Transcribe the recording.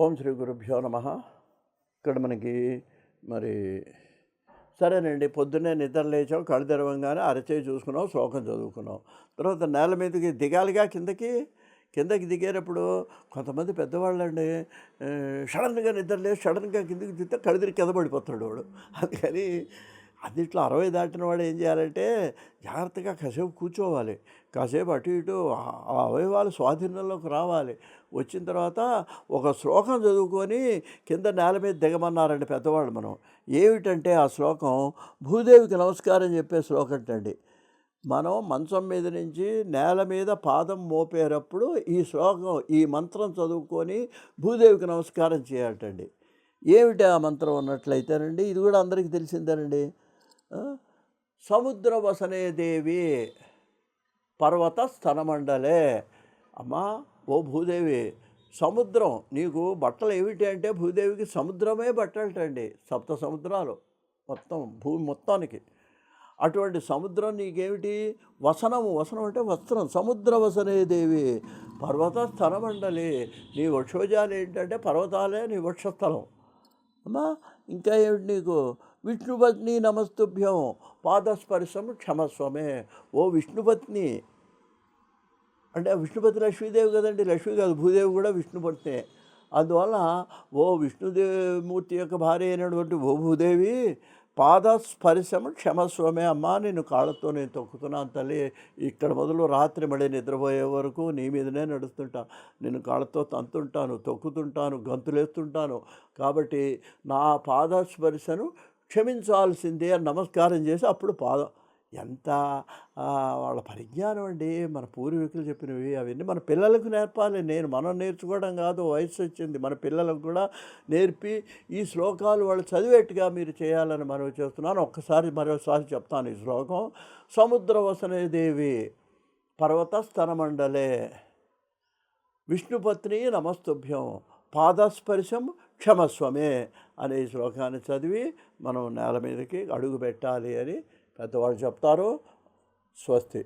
ఓం శ్రీ గురుభ్యో నమ. ఇక్కడ మనకి మరి సరేనండి పొద్దున్నే నిద్ర లేచాం కళ్ళు తెరవంగానే అరచేయి చూసుకున్నాం శ్లోకం చదువుకున్నాం. తర్వాత నేల మీదకి దిగాలిగా కిందకి కిందకి దిగేటప్పుడు కొంతమంది పెద్దవాళ్ళు అండి సడన్గా నిద్ర లేదు సడన్గా కిందకి దిగితే కళ్ళు తిరిగి కింద పడిపోతాడు వాడు. అందుకని అన్నిట్లో అరవై దాటిన వాడు ఏం చేయాలంటే జాగ్రత్తగా కాసేపు కూర్చోవాలి. కాసేపు అటు ఇటు ఆ- అవయవాలు స్వాధీనంలోకి రావాలి. వచ్చిన తర్వాత ఒక శ్లోకం చదువుకొని కింద నేల మీద దిగమన్నారండి పెద్దవాళ్ళు మనం. ఏమిటంటే ఆ శ్లోకం భూదేవికి నమస్కారం చెప్పే శ్లోకం అండి మనం మంచం మీద నుంచి నేల మీద పాదం మోపేటప్పుడు ఈ శ్లోకం ఈ మంత్రం చదువుకొని భూదేవికి నమస్కారం చేయాలటండి. ఏమిటి ఆ మంత్రం ఉన్నట్లయితేనండి ఇది కూడా అందరికీ తెలిసిందేనండి. సముద్ర వసనే దేవి పర్వత స్థనమండలే అమ్మా ఓ భూదేవి సముద్రం నీకు బట్టలు ఏమిటి అంటే భూదేవికి సముద్రమే బట్టలటండి సప్త సముద్రాలు మొత్తం భూమి మొత్తానికి. అటువంటి సముద్రం నీకేమిటి? వసనము వసనం అంటే వస్త్రం. సముద్ర వసనే దేవి పర్వత స్థలమండలి నీ వక్షోజాలు ఏంటంటే పర్వతాలే నీ వక్షస్థలం. అమ్మా ఇంకా ఏమిటి నీకు? విష్ణుపత్ని నమస్తుభ్యం పాదస్పర్శం క్షమస్వమే. ఓ విష్ణుపత్ని అంటే విష్ణుపతి లక్ష్మీదేవి కదండి లక్ష్మీ కాదు భూదేవి కూడా విష్ణుపత్నే. అందువల్ల ఓ విష్ణుదేవి మూర్తి యొక్క భార్య అయినటువంటి ఓ భూదేవి పాదస్పర్శం క్షమస్వమే. అమ్మ నేను కాళ్ళతో నేను తొక్కుతున్నాను తల్లి. ఇక్కడ మొదలు రాత్రి మళ్ళీ నిద్రపోయే వరకు నీ మీదనే నడుస్తుంటా. నేను కాళ్ళతో తంతుంటాను తొక్కుతుంటాను గంతులేస్తుంటాను. కాబట్టి నా పాదస్పరిశను క్షమించాల్సిందే అని నమస్కారం చేసి అప్పుడు పాద ఎంత వాళ్ళ పరిజ్ఞానం అండి. మన పూర్వీకులు చెప్పినవి అవన్నీ మన పిల్లలకు నేర్పాలి. నేను మనం నేర్చుకోవడం కాదు వయసు వచ్చింది. మన పిల్లలకు కూడా నేర్పి ఈ శ్లోకాలు వాళ్ళు చదివేట్టుగా మీరు చేయాలని మనవి చేస్తున్నాను. ఒక్కసారి మరోసారి చెప్తాను ఈ శ్లోకం. సముద్ర వసనే దేవి పర్వత స్థనమండలే విష్ణుపత్ని నమస్తుభ్యం. పాదస్పర్శం క్షమస్వమే అనే ఈ శ్లోకాన్ని చదివి మనం నేల మీదకి అడుగు పెట్టాలి అని పెద్దవాళ్ళు చెప్తారు స్వస్తి.